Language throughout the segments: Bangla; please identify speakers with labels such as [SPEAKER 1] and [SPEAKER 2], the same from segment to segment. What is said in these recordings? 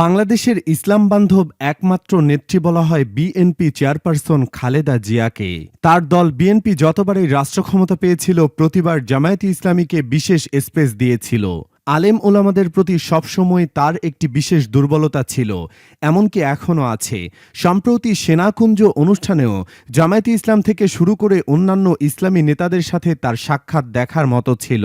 [SPEAKER 1] বাংলাদেশের ইসলাম বান্ধব একমাত্র নেত্রী বলা হয় বিএনপি চেয়ারপারসন খালেদা জিয়াকে। তার দল বিএনপি যতবারই রাষ্ট্র ক্ষমতা পেয়েছিল, প্রতিবার জামায়াতে ইসলামীকে বিশেষ স্পেস দিয়েছিল। আলেম ওলামাদের প্রতি সবসময় তার একটি বিশেষ দুর্বলতা ছিল, এমনকি এখনও আছে। সম্প্রতি সেনাকুঞ্জ অনুষ্ঠানেও জামায়াতে ইসলাম থেকে শুরু করে অন্যান্য ইসলামী নেতাদের সাথে তার সাক্ষাৎ দেখার মতো ছিল।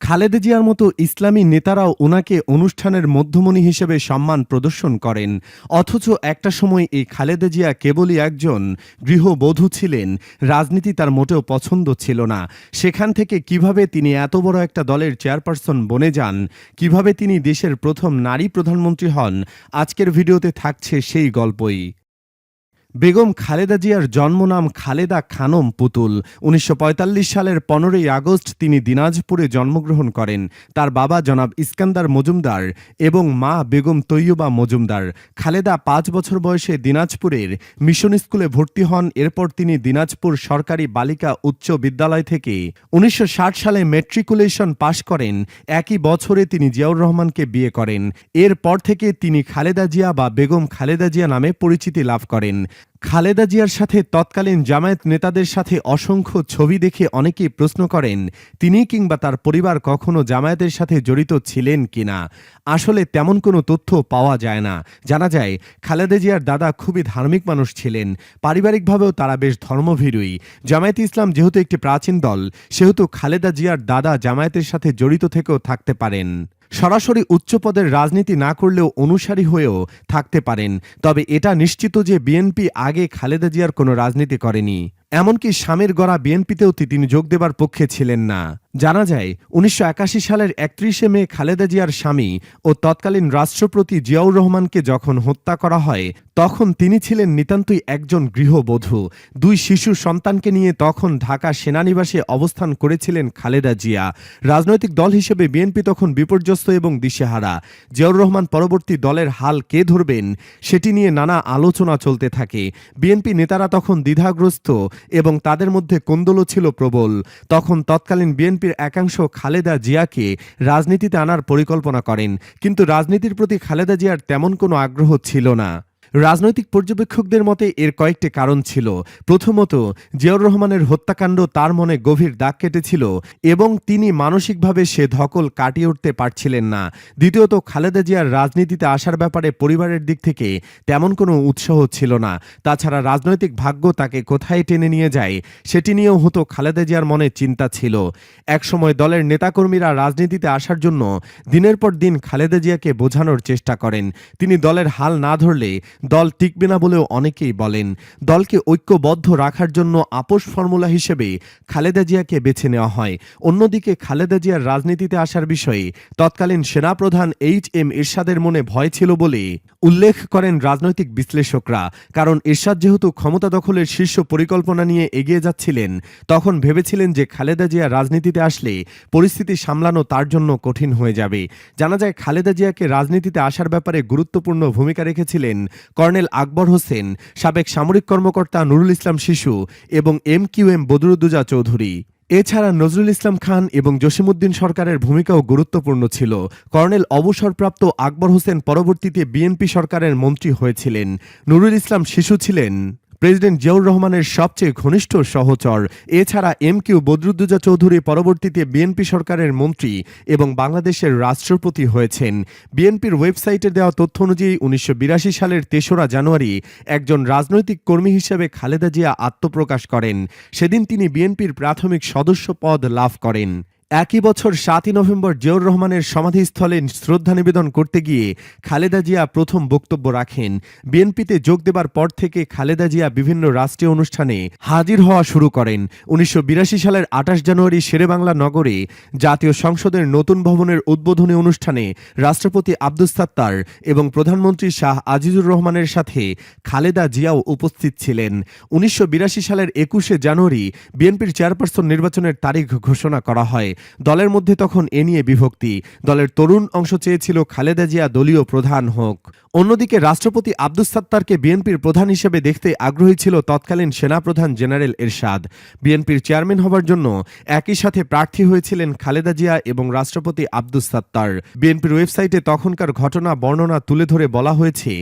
[SPEAKER 1] খালেদা জিয়ার মতো ইসলামী নেতারাও ওনাকে অনুষ্ঠানের মধ্যমণি হিসেবে সম্মান প্রদর্শন করেন। অথচ একটা সময় এই খালেদা জিয়া কেবলই একজন গৃহবধূ ছিলেন, রাজনীতি তার মোটেও পছন্দ ছিল না। সেখান থেকে কীভাবে তিনি এত বড় একটা দলের চেয়ারপারসন বনে যান, কীভাবে তিনি দেশের প্রথম নারী প্রধানমন্ত্রী হন, আজকের ভিডিওতে থাকছে সেই গল্পই। বেগম খালেদা জিয়ার জন্মনাম খালেদা খানম পুতুল। উনিশশো পঁয়তাল্লিশ সালের পনেরোই আগস্ট তিনি দিনাজপুরে জন্মগ্রহণ করেন। তার বাবা জনাব ইস্কান্দার মজুমদার এবং মা বেগম তৈয়বা মজুমদার। খালেদা পাঁচ বছর বয়সে দিনাজপুরের মিশন স্কুলে ভর্তি হন। এরপর তিনি দিনাজপুর সরকারি বালিকা উচ্চ বিদ্যালয় থেকে উনিশশো ষাট সালে মেট্রিকুলেশন পাশ করেন। একই বছরে তিনি জিয়াউর রহমানকে বিয়ে করেন। এরপর থেকে তিনি খালেদা জিয়া বা বেগম খালেদা জিয়া নামে পরিচিতি লাভ করেন। খালেদা জিয়ার সাথে তৎকালীন জামায়াত নেতাদের সাথে অসংখ্য ছবি দেখে অনেকেই প্রশ্ন করেন, তিনি কিংবা তার পরিবার কখনো জামায়াতের সাথে জড়িত ছিলেন কিনা? আসলে তেমন কোনো তথ্য পাওয়া যায় না। জানা যায়, খালেদা জিয়ার দাদা খুবই ধার্মিক মানুষ ছিলেন, পারিবারিকভাবেও তারা বেশ ধর্মভীরুই। জামায়াত ইসলাম যেহেতু একটি প্রাচীন দল, সেহেতু খালেদা জিয়ার দাদা জামায়াতের সাথে জড়িত থেকেও থাকতে পারেন। সরাসরি উচ্চ পদের রাজনীতি না করলেও অনুসারী হয়েও থাকতে পারেন। তবে এটা নিশ্চিত যে বিএনপি আগে খালেদা জিয়ার কোনো রাজনীতি করেনি। এমনকি স্বামীর গড়া বিএনপিতেও তিনি যোগ দেবার পক্ষে ছিলেন না। জানা যায়, উনিশশো একাশি সালের একত্রিশে মে খালেদা জিয়ার স্বামী ও তৎকালীন রাষ্ট্রপতি জিয়াউর রহমানকে যখন হত্যা করা হয়, তখন তিনি ছিলেন নিতান্তই একজন গৃহবধূ। দুই শিশু সন্তানকে নিয়ে তখন ঢাকা সেনানিবাসে অবস্থান করেছিলেন খালেদা জিয়া। রাজনৈতিক দল হিসেবে বিএনপি তখন বিপর্যস্ত এবং দিশেহারা। জিয়াউর রহমান পরবর্তী দলের হাল কে ধরবেন, সেটি নিয়ে নানা আলোচনা চলতে থাকে। বিএনপি নেতারা তখন দ্বিধাগ্রস্ত এবং তাদের মধ্যে কোন্দলও ছিল প্রবল। তখন তৎকালীন বিএনপির একাংশ খালেদা জিয়াকে রাজনীতিতে আনার পরিকল্পনা করেন। কিন্তু রাজনীতির প্রতি খালেদা জিয়ার তেমন কোনো আগ্রহ ছিল না। রাজনৈতিক পর্যবেক্ষকদের মতে এর কয়েকটি কারণ ছিল। প্রথমত, জিয়াউর রহমানের হত্যাকাণ্ড তার মনে গভীর দাগ কেটেছিল এবং তিনি মানসিকভাবে সে ধকল কাটিয়ে উঠতে পারছিলেন না। দ্বিতীয়ত, খালেদা জিয়ার রাজনীতিতে আসার ব্যাপারে পরিবারের দিক থেকে তেমন কোনো উৎসাহ ছিল না। তাছাড়া রাজনৈতিক ভাগ্য তাকে কোথায় টেনে নিয়ে যায় সেটি নিয়েও হতো খালেদা জিয়ার মনে চিন্তা ছিল। একসময় দলের নেতাকর্মীরা রাজনীতিতে আসার জন্য দিনের পর দিন খালেদা জিয়াকে বোঝানোর চেষ্টা করেন। তিনি দলের হাল না ধরলে দল টিকবে না বলেও অনেকেই বলেন। দলকে ঐক্যবদ্ধ রাখার জন্য আপোষ ফর্মুলা হিসেবে খালেদা জিয়াকে বেছে নেওয়া হয়। অন্যদিকে খালেদা জিয়ার রাজনীতিতে আসার বিষয়ে তৎকালীন সেনাপ্রধান এইচ এম এরশাদের মনে ভয় ছিল বলে উল্লেখ করেন রাজনৈতিক বিশ্লেষকরা। কারণ এরশাদ যেহেতু ক্ষমতা দখলের শীর্ষ পরিকল্পনা নিয়ে এগিয়ে যাচ্ছিলেন, তখন ভেবেছিলেন যে খালেদা জিয়া রাজনীতিতে আসলে পরিস্থিতি সামলানো তার জন্য কঠিন হয়ে যাবে। জানা যায়, খালেদা জিয়াকে রাজনীতিতে আসার ব্যাপারে গুরুত্বপূর্ণ ভূমিকা রেখেছিলেন কর্নেল আকবর হোসেন, সাবেক সামরিক কর্মকর্তা নুরুল ইসলাম শিশু এবং M Q M Badruddoza Chowdhury. এছাড়া নজরুল ইসলাম খান এবং জসিমুদ্দিন সরকারের ভূমিকাও গুরুত্বপূর্ণ ছিল। কর্নেল অবসরপ্রাপ্ত আকবর হোসেন পরবর্তীতে বিএনপি সরকারের মন্ত্রী হয়েছিলেন। নুরুল ইসলাম শিশু ছিলেন। প্রেসিডেন্ট জিয়াউর রহমানের সবচেয়ে ঘনিষ্ঠ সহচর। এছাড়া এম কিউ বদরুদ্দুজা চৌধুরী পরবর্তীতে বিএনপি সরকারের মন্ত্রী এবং বাংলাদেশের রাষ্ট্রপতি হয়েছেন। বিএনপির ওয়েবসাইটে দেওয়া তথ্য অনুযায়ী উনিশশো বিরাশি সালের তেসরা জানুয়ারি একজন রাজনৈতিক কর্মী হিসেবে খালেদা জিয়া আত্মপ্রকাশ করেন। সেদিন তিনি বিএনপির প্রাথমিক সদস্য পদ লাভ করেন। একই বছর সাতই নভেম্বর জিয়াউর রহমানের সমাধিস্থলে শ্রদ্ধা নিবেদন করতে গিয়ে খালেদা জিয়া প্রথম বক্তব্য রাখেন। বিএনপিতে যোগ দেবার পর থেকে খালেদা জিয়া বিভিন্ন রাষ্ট্রীয় অনুষ্ঠানে হাজির হওয়া শুরু করেন। উনিশশো বিরাশি সালের আঠাশ জানুয়ারি শেরেবাংলা নগরে জাতীয় সংসদের নতুন ভবনের উদ্বোধনী অনুষ্ঠানে রাষ্ট্রপতি আব্দুস সাত্তার এবং প্রধানমন্ত্রী শাহ আজিজুর রহমানের সাথে খালেদা জিয়াও উপস্থিত ছিলেন। উনিশশো বিরাশি সালের একুশে জানুয়ারি বিএনপির চেয়ারপারসন নির্বাচনের তারিখ ঘোষণা করা হয়। দলের মধ্যে তখন এ নিয়ে বিভক্তি। দলের তরুণ অংশ চেয়েছিল খালেদা জিয়া দলীয় প্রধান হোক। অন্যদিকে রাষ্ট্রপতি আব্দুস সাত্তারকে বিএনপির প্রধান হিসেবে দেখতে আগ্রহী ছিল তৎকালীন সেনাপ্রধান জেনারেল এরশাদ। বিএনপির চেয়ারম্যান হবার জন্য একই সাথে প্রার্থী হয়েছিলেন খালেদা জিয়া এবং রাষ্ট্রপতি আব্দুস সাত্তার। বিএনপির ওয়েবসাইটে তখনকার ঘটনা বর্ণনা তুলে ধরে বলা হয়েছে,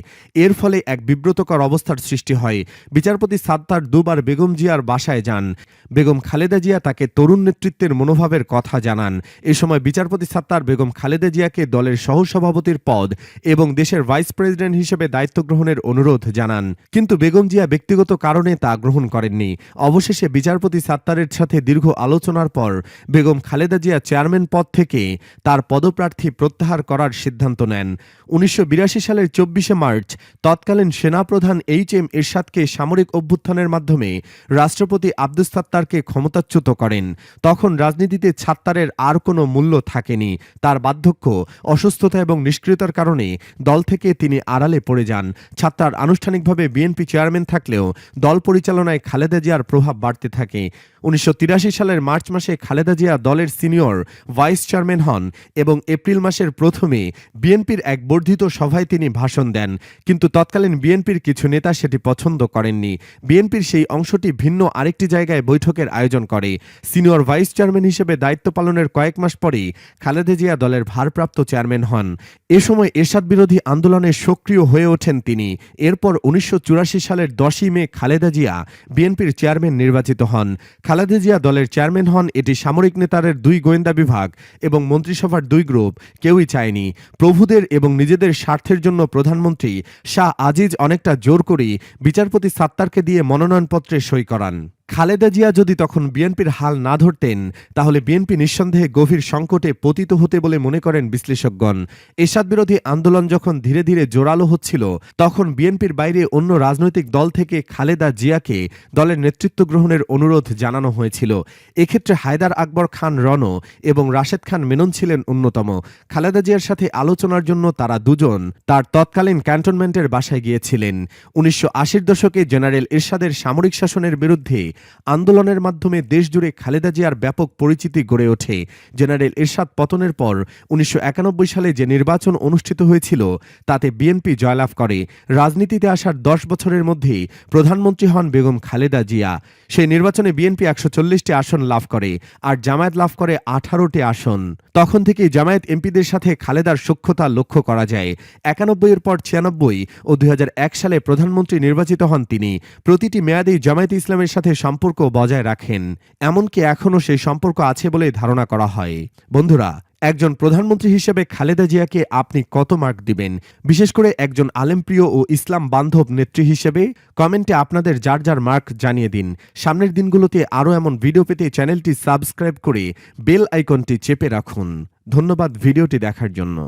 [SPEAKER 1] এর ফলে এক বিব্রতকর অবস্থার সৃষ্টি হয়। বিচারপতি সাত্তার দুবার বেগম জিয়ার বাসায় যান। বেগম খালেদা জিয়া তাকে তরুণ নেতৃত্বের মনোভাবের কথা জানান। এ সময় বিচারপতি সাত্তার বেগম খালেদা জিয়াকে দলের সহসভাপতির পদ এবং দেশের ভাইস প্রেসিডেন্ট হিসেবে দায়িত্ব গ্রহণের অনুরোধ জানান। কিন্তু বেগম জিয়া ব্যক্তিগত কারণে তা গ্রহণ করেননি। অবশেষে বিচারপতি সাত্তারের সাথে দীর্ঘ আলোচনার পর বেগম খালেদা জিয়া চেয়ারম্যান পদ থেকে তার পদপ্রার্থী প্রত্যাহার করার সিদ্ধান্ত নেন। উনিশশো বিরাশি সালের চব্বিশে মার্চ তৎকালীন সেনাপ্রধান এইচ এম এরশাদকে সামরিক অভ্যুত্থানের মাধ্যমে রাষ্ট্রপতি আব্দুস সাত্তারকে ক্ষমতাচ্যুত করেন। তখন রাজনীতিতে ছাত্তারের আর কোনো মূল্য থাকেনি। তার বার্ধক্য, অসুস্থতা এবং নিষ্ক্রিয়তার কারণে দল থেকে তিনি আড়ালে পড়ে যান। ছাত্তার আনুষ্ঠানিকভাবে বিএনপি চেয়ারম্যান থাকলেও দল পরিচালনায় খালেদা জিয়ার প্রভাব বাড়তে থাকে। উনিশশো তিরাশি সালের মার্চ মাসে খালেদা জিয়া দলের সিনিয়র, ভাইস চেয়ারম্যান হন এবং এপ্রিল মাসের প্রথমে বিএনপির এক বর্ধিত সভায় তিনি ভাষণ দেন। কিন্তু তৎকালীন বিএনপির কিছু নেতা সেটি পছন্দ করেননি। বিএনপির সেই অংশটি ভিন্ন আরেকটি জায়গায় বৈঠকের আয়োজন করে। সিনিয়র ভাইস চেয়ারম্যান হিসেবে দায়িত্ব পালনের কয়েক মাস পরেই খালেদা জিয়া দলের ভারপ্রাপ্ত চেয়ারম্যান হন। এ সময় এরশাদ বিরোধী আন্দোলনে সক্রিয় হয়ে ওঠেন তিনি। এরপর উনিশশো চুরাশি সালের দশই মে খালেদা জিয়া বিএনপির চেয়ারম্যান নির্বাচিত হন। খালেদা জিয়া দলের চেয়ারম্যান হন এটি সামরিক নেতারের দুই গোয়েন্দা বিভাগ এবং মন্ত্রিসভার দুই গ্রুপ, কেউই চায়নি। প্রভুদের এবং নিজেদের স্বার্থের জন্য প্রধানমন্ত্রী শাহ আজিজ অনেকটা জোর করেই বিচারপতি সাত্তারকে দিয়ে মনোনয়নপত্রে সই করান। খালেদা জিয়া যদি তখন বিএনপির হাল না ধরতেন, তাহলে বিএনপি নিঃসন্দেহে গভীর সংকটে পতিত হতে বলে মনে করেন বিশ্লেষকগণ। এরশাদ বিরোধী আন্দোলন যখন ধীরে ধীরে জোরালো হচ্ছিল, তখন বিএনপির বাইরে অন্য রাজনৈতিক দল থেকে খালেদা জিয়াকে দলের নেতৃত্ব গ্রহণের অনুরোধ জানানো হয়েছিল। এক্ষেত্রে হায়দার আকবর খান রণ এবং রাশেদ খান মেনন ছিলেন অন্যতম। খালেদা জিয়ার সাথে আলোচনার জন্য তারা দুজন তার তৎকালীন ক্যান্টনমেন্টের বাসায় গিয়েছিলেন। উনিশশো দশকে জেনারেল এরশাদের সামরিক শাসনের বিরুদ্ধে আন্দোলনের মাধ্যমে দেশজুড়ে খালেদা জিয়ার ব্যাপক পরিচিতি গড়ে ওঠে। জেনারেল এরশাদ পতনের পর উনিশশো সালে যে নির্বাচন অনুষ্ঠিত হয়েছিল, তাতে বিএনপি জয়লাভ করে। রাজনীতিতে আসার দশ বছরের মধ্যেই প্রধানমন্ত্রী হন বেগম খালেদা জিয়া। সেই নির্বাচনে বিএনপি একশো চল্লিশটি আসন লাভ করে আর জামায়াত লাভ করে আঠারোটি আসন। তখন থেকেই জামায়াত এমপিদের সাথে খালেদার সক্ষতা লক্ষ্য করা যায়। একানব্বইয়ের পর ছিয়ানব্বই ও দু হাজার এক সালে প্রধানমন্ত্রী নির্বাচিত হন তিনি। প্রতিটি মেয়াদেই জামায়াত ইসলামের সাথে সম্পর্ক বজায় রাখেন, এমনকি এখনও সেই সম্পর্ক আছে বলে ধারণা করা হয়। বন্ধুরা, একজন প্রধানমন্ত্রী হিসেবে খালেদা জিয়াকে আপনি কত মার্ক দিবেন? বিশেষ করে একজন আলেমপ্রিয় ও ইসলাম বান্ধব নেত্রী হিসেবে কমেন্টে আপনাদের যার যার মার্ক জানিয়ে দিন। সামনের দিনগুলোতে আরও এমন ভিডিও পেতে চ্যানেলটি সাবস্ক্রাইব করে বেল আইকনটি চেপে রাখুন। ধন্যবাদ ভিডিওটি দেখার জন্য।